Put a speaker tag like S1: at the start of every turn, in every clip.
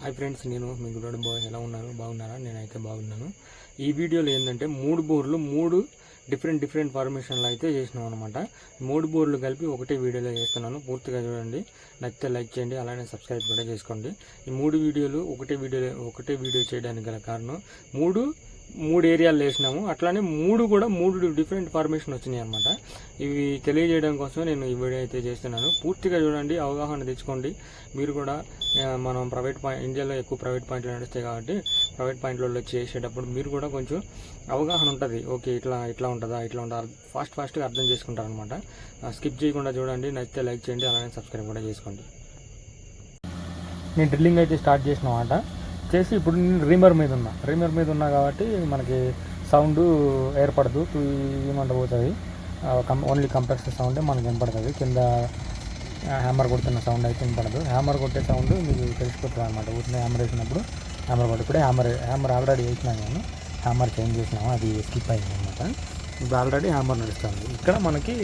S1: Hi friends నేను మీ good bye ఎలా ఉన్నారు? బాగున్నారా? నేనైతే బాగున్నాను. ఈ వీడియోలో ఏంటంటే మూడు బోర్లు మూడు డిఫరెంట్ డిఫరెంట్ ఫార్మేషన్లు అయితే చేసినాం అనమాట మూడు బోర్లు కలిపి ఒకటే వీడియోలో చేస్తున్నాను. పూర్తిగా చూడండి. నచ్చితే లైక్ చేయండి అలానే సబ్స్క్రైబ్ కూడా చేసుకోండి. ఈ మూడు వీడియోలు ఒకటే వీడియో ఒకటే వీడియో చేయడానికి గల కారణం మూడు మూడు ఏరియాలు వేసినాము. అట్లానే మూడు కూడా మూడు డిఫరెంట్ ఫార్మేషన్ వచ్చినాయి అనమాట ఇవి తెలియజేయడం కోసం నేను ఈ వీడియో అయితే చేస్తున్నాను. పూర్తిగా చూడండి అవగాహన తెచ్చుకోండి. మీరు కూడా మనం ప్రైవేట్ పాయింట్ ఇండియాలో ఎక్కువ ప్రైవేట్ పాయింట్లు నడుస్తాయి కాబట్టి ప్రైవేట్ పాయింట్లలో చేసేటప్పుడు మీరు కూడా కొంచెం అవగాహన ఉంటుంది. ఓకే ఇట్లా ఇట్లా ఉంటుందా ఇట్లా ఉంటుందా ఫాస్ట్ ఫాస్ట్గా అర్థం చేసుకుంటారనమాట స్కిప్ చేయకుండా చూడండి నచ్చితే లైక్ చేయండి అలానే సబ్స్క్రైబ్ కూడా చేసుకోండి. నేను డ్రిల్లింగ్ అయితే స్టార్ట్ చేసిన మాట చేసి ఇప్పుడు నేను రీమర్ మీద ఉన్నా రీమర్ మీద ఉన్నా కాబట్టి మనకి సౌండ్ ఏర్పడదు ఏమంట పోతుంది ఓన్లీ కంప్రెసర్ సౌండే మనకి వినపడుతుంది. కింద హ్యామర్ కొడుతున్న సౌండ్ అయితే వినపడదు. హ్యామర్ కొట్టే సౌండ్ మీకు తెలిసిపోతుంది అనమాట ఊరిని హ్యామర్ వేసినప్పుడు హ్యామర్ కొట్టి ఇప్పుడే హ్యామర్ హ్యామర్ ఆల్రెడీ వేసినాను నేను. హ్యామర్ చేంజ్ చేసినాము? అది స్కిప్ అయింది అనమాట ఇప్పుడు ఆల్రెడీ హ్యామర్ నడుస్తుంది. ఇక్కడ మనకి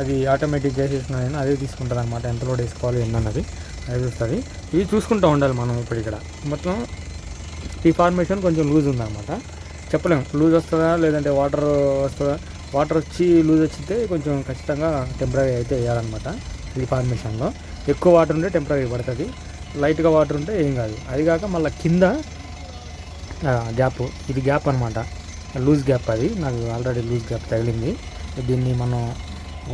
S1: అది ఆటోమేటిక్ చేసేసిన నేను అదే తీసుకుంటుంది అనమాట ఎంత లోడ్ వేసుకోవాలి ఏంటన్నది అది. చూస్తుంది ఇవి చూసుకుంటూ ఉండాలి మనం ఇప్పుడు ఇక్కడ. మొత్తం ఈ ఫార్మేషన్ కొంచెం లూజ్ ఉందన్నమాట. చెప్పలేము. లూజ్ వస్తుందా లేదంటే వాటర్ వస్తుందా? వాటర్ వచ్చి లూజ్ వచ్చితే కొంచెం ఖచ్చితంగా టెంపరీ అయితే వేయాలన్నమాట ఈ ఫార్మేషన్లో ఎక్కువ వాటర్ ఉంటే టెంపరీ పడుతుంది. లైట్గా వాటర్ ఉంటే ఏం కాదు. అది కాక మళ్ళీ కింద గ్యాప్ ఇది గ్యాప్ అనమాట లూజ్ గ్యాప్ అది. నాకు ఆల్రెడీ లూజ్ గ్యాప్ తగిలింది. దీన్ని మనం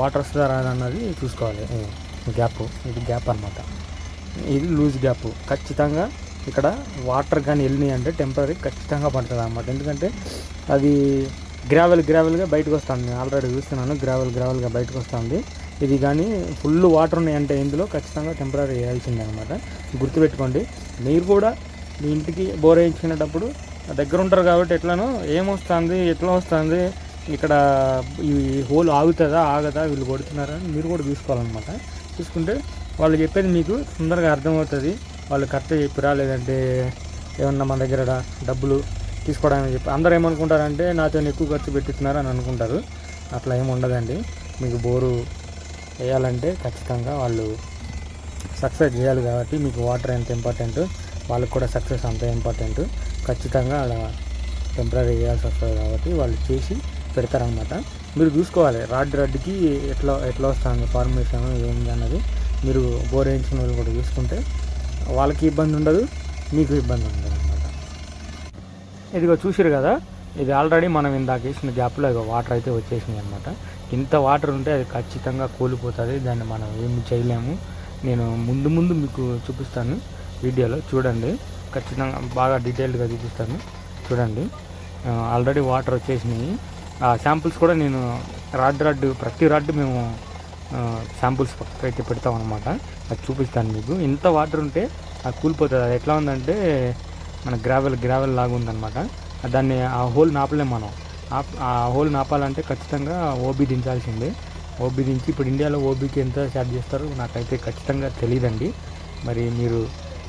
S1: వాటర్ వస్తుందా రాదన్నది చూసుకోవాలి. గ్యాప్ ఇది గ్యాప్ అనమాట ఇది లూజ్ గ్యాప్. ఖచ్చితంగా ఇక్కడ వాటర్ కానీ వెళ్ళినాయి అంటే టెంపరీ ఖచ్చితంగా పడుతుంది అనమాట ఎందుకంటే అది గ్రావెల్ గ్రావెల్గా బయటకు వస్తుంది. ఆల్రెడీ చూస్తున్నాను గ్రావెల్ గ్రావెల్గా బయటకు వస్తుంది. ఇది కానీ ఫుల్ వాటర్ ఉన్నాయంటే ఇందులో ఖచ్చితంగా టెంపరీ వేయాల్సిందే అనమాట గుర్తుపెట్టుకోండి మీరు కూడా మీ ఇంటికి బోర్ వేయించుకునేటప్పుడు దగ్గర ఉంటారు కాబట్టి ఎట్లానో ఏమొస్తుంది ఎట్లా వస్తుంది ఇక్కడ ఈ హోల్ ఆగుతుందా ఆగదా వీళ్ళు కొడుతున్నారా అని మీరు కూడా చూసుకోవాలన్నమాట. చూసుకుంటే వాళ్ళు చెప్పేది మీకు తొందరగా అర్థమవుతుంది. వాళ్ళు కరెక్ట్ చెప్పిరా? లేదంటే ఏమన్నా మన దగ్గర డబ్బులు తీసుకోవడానికి చెప్పి అందరూ ఏమనుకుంటారంటే నాతో ఎక్కువ ఖర్చు పెట్టిస్తున్నారు అని అనుకుంటారు. అట్లా ఏమి ఉండదండి. మీకు బోరు వేయాలంటే ఖచ్చితంగా వాళ్ళు సక్సెస్ చేయాలి కాబట్టి మీకు వాటర్ ఎంత ఇంపార్టెంట్ వాళ్ళకి కూడా సక్సెస్ అంత ఇంపార్టెంట్. ఖచ్చితంగా అలా టెంపరీ వేయాల్సి వస్తుంది కాబట్టి వాళ్ళు చేసి పెడతారనమాట మీరు చూసుకోవాలి. రాడ్ రడ్డుకి ఎట్లా ఎట్లా వస్తుంది ఫార్మేషన్ ఏంది అన్నది. మీరు బోర్ వేయించిన వాళ్ళు కూడా చూసుకుంటే వాళ్ళకి ఇబ్బంది ఉండదు మీకు ఇబ్బంది ఉండదు అనమాట ఇదిగో చూసారు కదా ఇది ఆల్రెడీ మనం ఇందాక వేసిన గ్యాప్లో ఇక వాటర్ అయితే వచ్చేసినాయి అనమాట ఇంత వాటర్ ఉంటే అది ఖచ్చితంగా కూలిపోతుంది దాన్ని మనం ఏమి చేయలేము. నేను ముందు ముందు మీకు చూపిస్తాను వీడియోలో చూడండి. ఖచ్చితంగా బాగా డీటెయిల్డ్గా చూపిస్తాను చూడండి. ఆల్రెడీ వాటర్ వచ్చేసినాయి. ఆ శాంపుల్స్ కూడా నేను రాడ్ రాడ్ ప్రతి రాడ్ మేము శాంపుల్స్ పక్కకి అయితే పెడతాం అనమాట అది చూపిస్తాను మీకు. ఇంత వాటర్ ఉంటే అది కూలిపోతుంది. అది ఎట్లా ఉందంటే మన గ్రావెల్ గ్రావెల్ లాగా ఉందన్నమాట. దాన్ని ఆ హోల్ నాపలేం మనం. ఆ- ఆ హోల్ నాపాలంటే ఖచ్చితంగా ఓబీ దించాల్సిందే. ఓబీ దించి ఇప్పుడు ఇండియాలో ఓబీకి ఎంత ఛార్జ్ చేస్తారో నాకైతే ఖచ్చితంగా తెలియదండి. మరి మీరు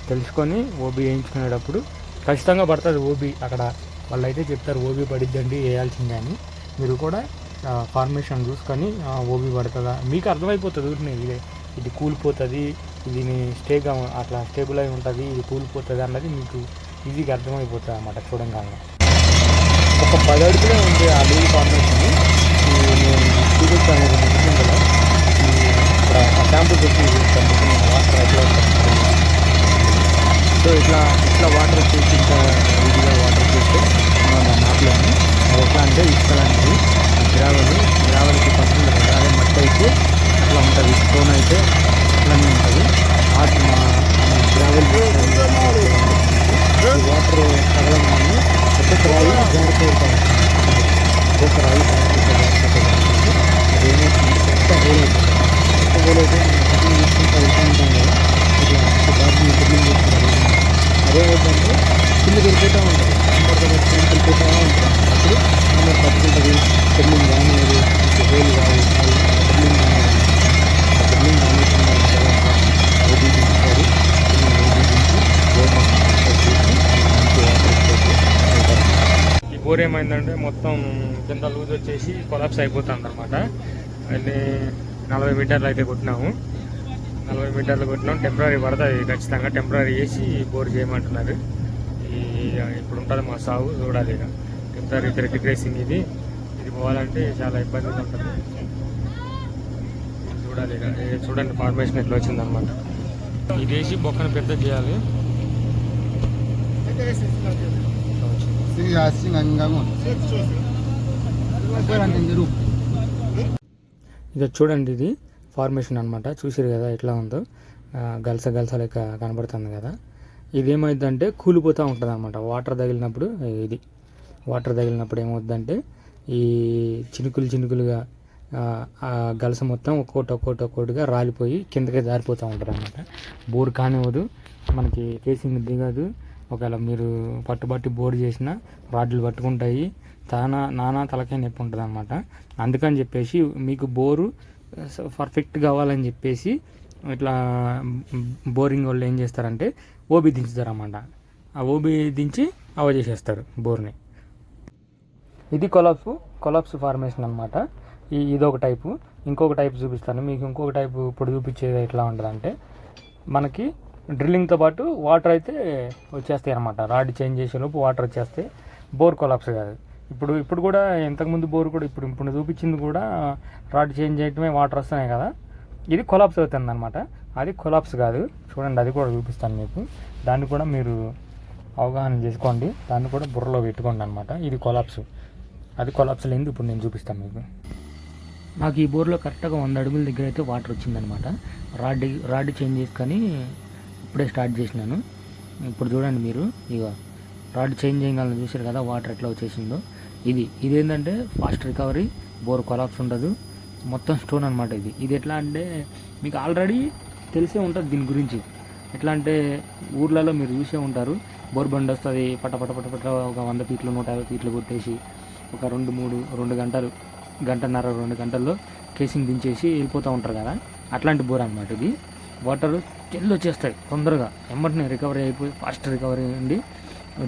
S1: తెలుసుకొని ఓబీ వేయించుకునేటప్పుడు ఖచ్చితంగా పడుతుంది ఓబీ అక్కడ వాళ్ళు అయితే చెప్తారు ఓబీ పడిద్దండి వేయాల్సిందే అని. మీరు కూడా ఫార్మేషన్ చూసుకొని ఆ, ఓబీ పడుతుందా? మీకు అర్థమైపోతుంది ఊరినే ఇదే. ఇది కూలిపోతుంది ఇది స్టేగా అట్లా స్టేబుల్ అయి ఉంటుంది ఇది కూలిపోతుంది అన్నది మీకు ఈజీగా అర్థమైపోతుంది అన్నమాట చూడంగానే. ఒక పది అడుగులే ఉంది ఆ లీల్ ఫార్మేషన్ నేను చూపిస్తాను కదా ఇక్కడ ఆ వచ్చి వాటర్ ఎట్లా సో ఇట్లా ఇట్లా వాటర్ వచ్చేసి ఇంకా ఈజీగా వాటర్ వచ్చేస్తే మనం మాట్లాడి ఎట్లా అంటే ఇసుక లాంటిది గ్రావెల్ గ్రావెల్కి ఫస్ట్ ఉంటుంది అదే మట్టి అయితే అట్లా ఉంటుంది. స్టోన్ అయితే అట్లానే ఉంటుంది. వాటర్ మా గ్రావెల్ వాటర్ తగలగానే ఒక్కొక్క రాయి జాగ్రత్త ఉంటాయి. ఒక్కొక్క రాయి అదేమవుతుంది కొత్త హోల్ కొత్త హోల్ అయితే మనం కటింగ్ వెళ్తూ ఉంటాం కదా. ఇట్లా చేస్తారు కింద పెరిగిపోతూ ఉంటుంది ఉంటుంది అప్పుడు మనం పట్టుకుంటుంది పెళ్ళింగ్ కానీ అది హోల్ కాదు పెళ్ళింగ్ కానీ పెళ్ళింగ్ కానీ ఓబీ దించుతారు ఈ బోర్ ఏమైందంటే మొత్తం కింద లూజ్ వచ్చేసి కొలాప్స్ అయిపోతుంది అనమాట అయితే నలభై మీటర్లు అయితే కొట్టినాము. నలభై మీటర్లు కొట్టినాం. టెంపరీ పడుతుంది ఖచ్చితంగా టెంపరీ వేసి బోర్ చేయమంటున్నారు. ఈ ఇప్పుడు ఉంటుంది మా సాగు చూడాలి ఇక. టెంపరీ థ్రెడ్ గ్రేసింగ్ ఇది. ఇది పోవాలంటే చాలా ఇబ్బందిగా ఉంటుంది. చూడాలి ఇక. ఇది చూడండి ఫార్మేషన్ ఎట్లా వచ్చిందనమాట ఇది వేసి బొక్కను పెద్ద చేయాలి. ఇక చూడండి ఇది ఫార్మేషన్ అనమాట చూసారు కదా ఎట్లా ఉందో. గలస గలస లెక్క కనబడుతుంది కదా. ఇది ఏమైందంటే కూలిపోతూ ఉంటుంది అనమాట వాటర్ తగిలినప్పుడు ఇది. వాటర్ తగిలినప్పుడు ఏమవుతుందంటే ఈ చినుకులు చినుకులుగా గలస మొత్తం ఒక్కోటి ఒక్కోటి ఒక్కోటిగా రాలిపోయి కిందకి జారిపోతూ ఉంటుంది అనమాట బోర్ కానివ్వదు మనకి కేసింగ్ దిగదు ఒకవేళ మీరు పట్టుబట్టి బోర్ చేసినా రాడ్లు పట్టుకుంటాయి తానా నానా తలకాయ నొప్పి ఉంటుంది అనమాట అందుకని చెప్పేసి మీకు బోరు పర్ఫెక్ట్ కావాలని చెప్పేసి ఇట్లా బోరింగ్ వాళ్ళు ఏం చేస్తారంటే ఓబీ దించుతారు అన్నమాట ఆ ఓబీ దించి అవ చేసేస్తారు బోర్ని. ఇది కొలాప్స్ కొలాప్స్ ఫార్మేషన్ అనమాట ఈ ఇదొక టైపు. ఇంకొక టైప్ చూపిస్తాను. మీకు ఇంకొక టైపు ఇప్పుడు చూపించేది ఎట్లా ఉంటుందంటే మనకి డ్రిల్లింగ్తో పాటు వాటర్ అయితే వచ్చేస్తాయి అనమాట రాడ్ చేంజ్ చేసేలోపు వాటర్ వచ్చేస్తాయి. బోర్ కొలాప్స్ కాదు. ఇప్పుడు ఇప్పుడు కూడా ఇంతకుముందు బోర్ కూడా ఇప్పుడు ఇప్పుడు చూపించింది కూడా రాడ్ చేంజ్ చేయటమే వాటర్ వస్తున్నాయి కదా. ఇది కొలాప్స్ అవుతుంది అనమాట అది కొలాప్స్ కాదు. చూడండి అది కూడా చూపిస్తాను మీకు. దాన్ని కూడా మీరు అవగాహన చేసుకోండి. దాన్ని కూడా బుర్రలో పెట్టుకోండి అనమాట ఇది కొలాప్స్. అది కొలాప్స్ అయింది. ఇప్పుడు నేను చూపిస్తాను మీకు. నాకు ఈ బోర్లో కరెక్ట్గా వంద అడుగుల దగ్గర అయితే వాటర్ వచ్చిందనమాట రాడ్ రాడ్ చేంజ్ చేసుకొని ఇప్పుడే స్టార్ట్ చేసినాను. ఇప్పుడు చూడండి మీరు ఇక రాడ్ చేంజ్ చేయగలను చూసారు కదా వాటర్ ఎట్లా వచ్చేసిందో. ఇది ఇది ఏంటంటే ఫాస్ట్ రికవరీ బోర్ కొలాప్స్ ఉండదు. మొత్తం స్టోన్ అనమాట ఇది. ఇది ఎట్లా అంటే మీకు ఆల్రెడీ తెలిసే ఉంటుంది దీని గురించి. ఎట్లా అంటే ఊర్లలో మీరు చూసే ఉంటారు బోర్ బండి వస్తుంది పట పట పట పట ఒక వంద ఫీట్లు నూట యాభై ఫీట్లు కొట్టేసి ఒక రెండు మూడు రెండు గంటలు గంటన్నర రెండు గంటల్లో కేసింగ్ దించేసి వెళ్ళిపోతూ ఉంటారు కదా. అట్లాంటి బోర్ అనమాట ఇది. వాటర్ చెల్లు వచ్చేస్తాయి తొందరగా. ఎమ్మటిని రికవరీ అయిపోయి ఫాస్ట్ రికవరీ అండి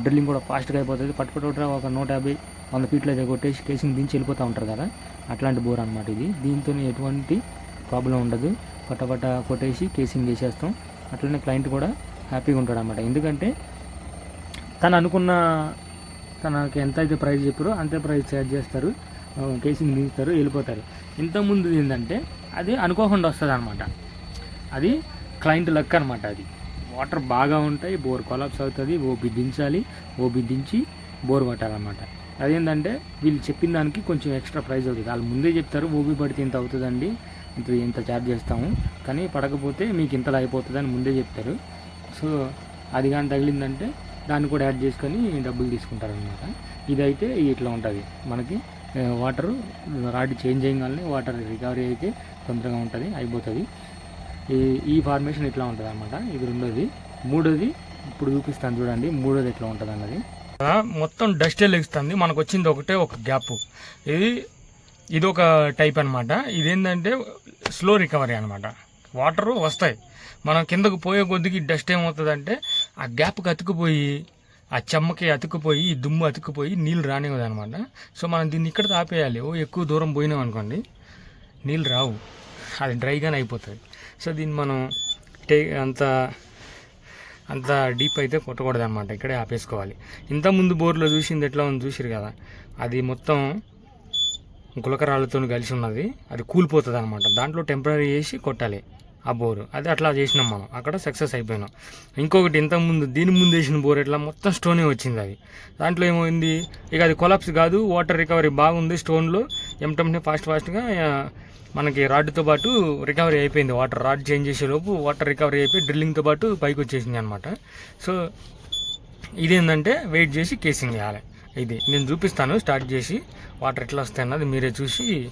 S1: డ్రిల్లింగ్ కూడా ఫాస్ట్గా అయిపోతుంది. పట్టు ఒక నూట యాభై వంద ఫీట్లు అయితే కొట్టేసి కేసింగ్ దించి వెళ్ళిపోతూ ఉంటారు కదా. అట్లాంటి బోర్ అనమాట ఇది. దీంతో ఎటువంటి ప్రాబ్లం ఉండదు. పట్టపట్ట కొట్టేసి కేసింగ్ చేసేస్తాం. అట్లనే క్లయింట్ కూడా హ్యాపీగా ఉంటాడు అనమాట ఎందుకంటే తను అనుకున్న తనకి ఎంత అయితే ప్రైస్ చెప్పారో అంతే ప్రైస్ ఛార్జ్ చేస్తారు. కేసింగ్ దించుతారు వెళ్ళిపోతారు. ఇంతకుముందు ఏంటంటే అది అనుకోకుండా వస్తుంది అనమాట అది క్లయింట్ లక్ అనమాట అది. వాటర్ బాగా ఉంటాయి బోర్ కొలాప్స్ అవుతుంది ఓ దించాలి ఓ దించి బోర్ పట్టాలన్నమాట అదేంటంటే వీళ్ళు చెప్పిన దానికి కొంచెం ఎక్స్ట్రా ప్రైస్ అవుతుంది. వాళ్ళు ముందే చెప్తారు ఓపి పడితే ఇంత అవుతుందండి ఇంత ఇంత ఛార్జ్ చేస్తాము. కానీ పడకపోతే మీకు ఇంతలా అయిపోతుంది అని ముందే చెప్తారు. సో అది కానీ తగిలిందంటే దాన్ని కూడా యాడ్ చేసుకొని డబ్బులు తీసుకుంటారనమాట ఇదైతే ఇట్లా ఉంటుంది. మనకి వాటర్ రాడ్ చేంజ్ చేయగానే వాటర్ రికవరీ అయితే తొందరగా ఉంటుంది అయిపోతుంది. ఈ ఈ ఫార్మేషన్ ఇట్లా ఉంటుంది అనమాట ఇది రెండోది. మూడోది ఇప్పుడు చూపిస్తాను చూడండి. మూడోది ఎట్లా ఉంటుంది అన్నది మొత్తం డస్ట్ లెగుస్తుంది. మనకు వచ్చింది ఒకటే ఒక గ్యాప్. ఇది ఇది ఒక టైప్ అనమాట ఇదేంటంటే స్లో రికవరీ అనమాట వాటర్ వస్తాయి. మనం కిందకు పోయే కొద్దికి డస్ట్ ఏమవుతుందంటే ఆ గ్యాప్కి అతుకుపోయి ఆ చెమ్మకి అతుక్కుపోయి ఈ దుమ్ము అతుక్కుపోయి నీళ్ళు రానివ్వదు అనమాట సో మనం దీన్ని ఇక్కడ ఆపేయాలి ఓ ఎక్కువ దూరం పోయినాం అనుకోండి నీళ్ళు రావు. అది డ్రైగానే అయిపోతుంది. సో దీన్ని మనం టే అంత అంత డీప్ అయితే కొట్టకూడదు అనమాట ఇక్కడే ఆపేసుకోవాలి. ఇంత ముందు బోర్లో చూసింది ఎట్లా ఉంది చూసిరు కదా. అది మొత్తం గులకరాళ్ళతో కలిసి ఉన్నది. అది కూలిపోతుంది అనమాట దాంట్లో టెంపరీ చేసి కొట్టాలి. ఆ బోరు. అది అట్లా చేసినాం మనం. అక్కడ సక్సెస్ అయిపోయినాం. ఇంకొకటి ఇంతకుముందు దీని ముందు వేసిన బోర్ ఎట్లా? మొత్తం స్టోనే వచ్చింది అది. దాంట్లో ఏమైంది? ఇక అది కొలాప్స్ కాదు వాటర్ రికవరీ బాగుంది స్టోన్లో. ఎంటమ్నే ఫాస్ట్ ఫాస్ట్గా మనకి రాడ్తో పాటు రికవరీ అయిపోయింది వాటర్. రాడ్ చేంజ్ చేసేలోపు వాటర్ రికవరీ అయిపోయి డ్రిల్లింగ్తో పాటు పైకి వచ్చేసింది అనమాట సో ఇదేంటంటే వెయిట్ చేసి కేసింగ్ చేయాలి. ఇది నేను చూపిస్తాను. స్టార్ట్ చేసి వాటర్ ఎట్లా వస్తాయి అన్నది మీరే చూసి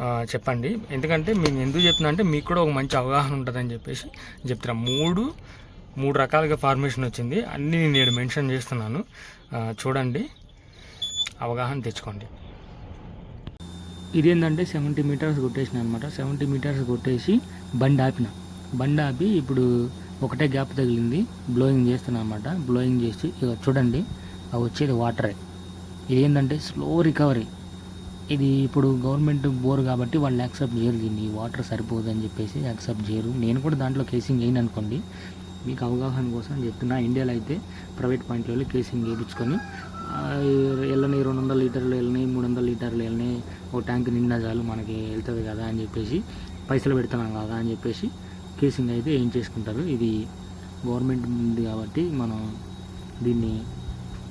S1: చెప్పండి. ఎందుకంటే మేము ఎందుకు చెప్తున్నా అంటే మీకు కూడా ఒక మంచి అవగాహన ఉంటుందని చెప్పేసి చెప్తున్నా. మూడు మూడు రకాలుగా ఫార్మేషన్ వచ్చింది. అన్నీ నేను మెన్షన్ చేస్తున్నాను. చూడండి. అవగాహన తెచ్చుకోండి. ఇదేంటంటే సెవెంటీ మీటర్స్ కొట్టేసిన అనమాట సెవెంటీ మీటర్స్ కొట్టేసి బండి ఆపిన. బండి ఆపి ఇప్పుడు ఒకటే గ్యాప్ తగిలింది. బ్లోయింగ్ చేస్తున్నా అనమాట బ్లోయింగ్ చేసి ఇక చూడండి. వచ్చేది వాటరే ఇదేంటంటే స్లో రికవరీ ఇది ఇప్పుడు గవర్నమెంట్ బోర్ కాబట్టి వాళ్ళు యాక్సెప్ట్ చేయరు దీన్ని. వాటర్ సరిపోదు అని చెప్పేసి యాక్సెప్ట్ చేయరు. నేను కూడా దాంట్లో కేసింగ్ అయిన అనుకోండి మీకు అవగాహన కోసం చెప్తున్నా. ఇండియాలో అయితే ప్రైవేట్ పాయింట్లలో కేసింగ్ వేయించుకొని వెళ్ళని రెండు వందల లీటర్లు వెళ్ళని మూడు వందల లీటర్లు వెళ్ళని ఒక ట్యాంక్ నిండా చాలు మనకి వెళ్తుంది కదా అని చెప్పేసి పైసలు పెడుతున్నాం కదా అని చెప్పేసి కేసింగ్ అయితే ఏం చేసుకుంటారు. ఇది గవర్నమెంట్ ఉంది కాబట్టి మనం దీన్ని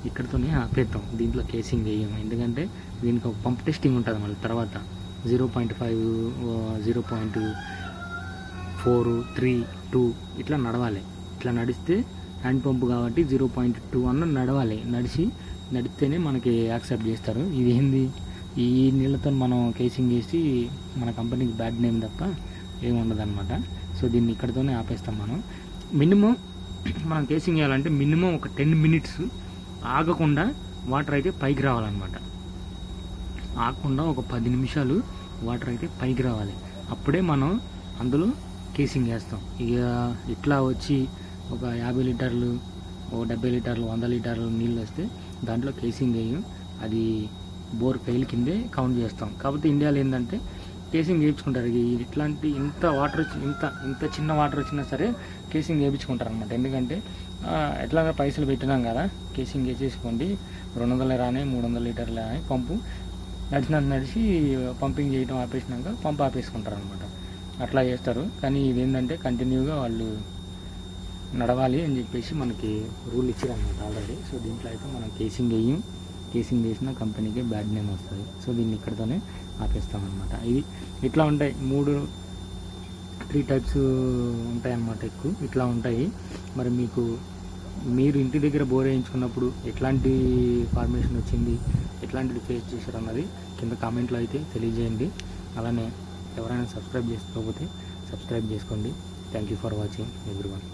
S1: ఇక్కడితోనే ఆపేద్దాం. దీంట్లో కేసింగ్ వేయము ఎందుకంటే దీనికి ఒక పంప్ టెస్టింగ్ ఉంటుంది మళ్ళీ తర్వాత. Zero point five zero point four three two ఇట్లా నడవాలి. ఇట్లా నడిస్తే హ్యాండ్ పంప్ కాబట్టి జీరో పాయింట్ టూ అన్న నడవాలి. నడిచి నడిస్తేనే మనకి యాక్సెప్ట్ చేస్తారు. ఇది ఏంది ఈ నీళ్ళతో మనం కేసింగ్ చేసి మన కంపెనీకి బ్యాడ్ నేమ్ తప్ప ఏమి సో దీన్ని ఇక్కడితోనే ఆపేస్తాం మనం. మినిమం మనం కేసింగ్ చేయాలంటే మినిమం ఒక టెన్ మినిట్స్ ఆగకుండా వాటర్ అయితే పైకి రావాలన్నమాట. ఆగకుండా ఒక పది నిమిషాలు వాటర్ అయితే పైకి రావాలి. అప్పుడే మనం అందులో కేసింగ్ వేస్తాం ఇక ఇట్లా వచ్చి ఒక యాభై లీటర్లు ఒక డెబ్బై లీటర్లు వంద లీటర్లు నీళ్ళు వస్తే దాంట్లో కేసింగ్ వేయం. అది బోర్ ఫెయిల్ కిందే కౌంట్ చేస్తాం. కాకపోతే ఇండియాలో ఏంటంటే కేసింగ్ వేయించుకుంటారు ఇట్లాంటి ఇంత వాటర్ వచ్చి ఇంత ఇంత చిన్న వాటర్ వచ్చినా సరే కేసింగ్ వేయించుకుంటారు అనమాట ఎందుకంటే ఎట్లాగా పైసలు పెట్టినాం కదా కేసింగ్ వేసేసుకోండి రెండు వందల రానే మూడు వందల లీటర్లు రానే పంపు నడిచినంత నడిచి పంపింగ్ చేయడం ఆపేసినాక పంప్ ఆపేసుకుంటారు అనమాట అట్లా చేస్తారు. కానీ ఇదేంటంటే కంటిన్యూగా వాళ్ళు నడవాలి అని చెప్పేసి మనకి రూల్ ఇచ్చారనమాట ఆల్రెడీ. సో దీంట్లో అయితే మనం కేసింగ్ వేయం కేసింగ్ చేసిన కంపెనీకి బ్యాడ్ నేమ్ వస్తుంది. సో దీన్ని ఇక్కడతోనే ఆపేస్తామన్నమాట. ఇది ఇట్లా ఉంటాయి. మూడు త్రీ టైప్స్ ఉంటాయి అన్నమాట ఎక్కువ. ఇట్లా ఉంటాయి. మరి మీకు మీరు ఇంటి దగ్గర బోర్ వేయించుకున్నప్పుడు ఎట్లాంటి ఫార్మేషన్ వచ్చింది? ఎట్లాంటిది ఫేస్ చేశారు అన్నది కింద కామెంట్లో అయితే తెలియజేయండి. అలానే ఎవరైనా సబ్స్క్రైబ్ చేసుకోకపోతే సబ్స్క్రైబ్ చేసుకోండి. Thank you for watching everyone.